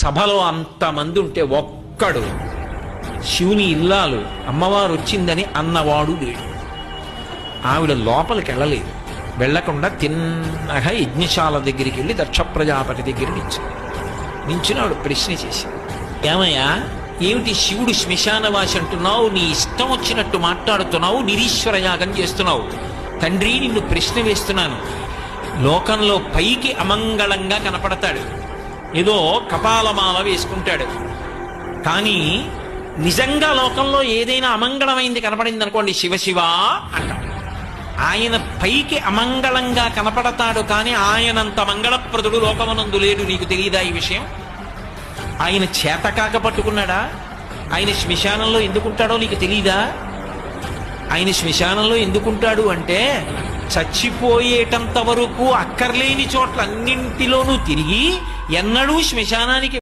సభలో అంతమంది ఉంటే ఒక్కడు శివుని ఇల్లాలు అమ్మవారు వచ్చిందని అన్నవాడు లేడు. ఆవిడ లోపలికి వెళ్ళలేదు వెళ్ళకుండా తిన్నగా యజ్ఞశాల దగ్గరికి వెళ్ళి దక్ష ప్రజాపతి దగ్గర నించు నించున్నాడు ప్రశ్న చేసి ఏమయ్యా ఏమిటి శివుడు శ్మశానవాసి అంటున్నావు? నీ ఇష్టం వచ్చినట్టు మాట్లాడుతున్నావు? నిరీశ్వర యాగం చేస్తున్నావు. తండ్రి నిన్ను ప్రశ్న వేస్తున్నాను. లోకంలో పైకి అమంగళంగా కనపడతాడు. ఏదో కపాలమాల వేసుకుంటాడు. కానీ నిజంగా లోకంలో ఏదైనా అమంగళమైంది కనపడింది అనుకోండి శివ శివ అంటాం. ఆయన పైకి అమంగళంగా కనపడతాడు కానీ ఆయనంత మంగళప్రదుడు లోకమనందు లేడు నీకు తెలియదా ఈ విషయం? ఆయన చేతకాక పట్టుకున్నాడా? ఆయన శ్మశానంలో ఎందుకుంటాడో నీకు తెలీదా? ఆయన శ్మశానంలో ఎందుకుంటాడు అంటే చచ్చిపోయేటంత వరకు అక్కర్లేని చోట్ల అన్నింటిలోనూ తిరిగి ఎన్నడూ శ్మశానానికి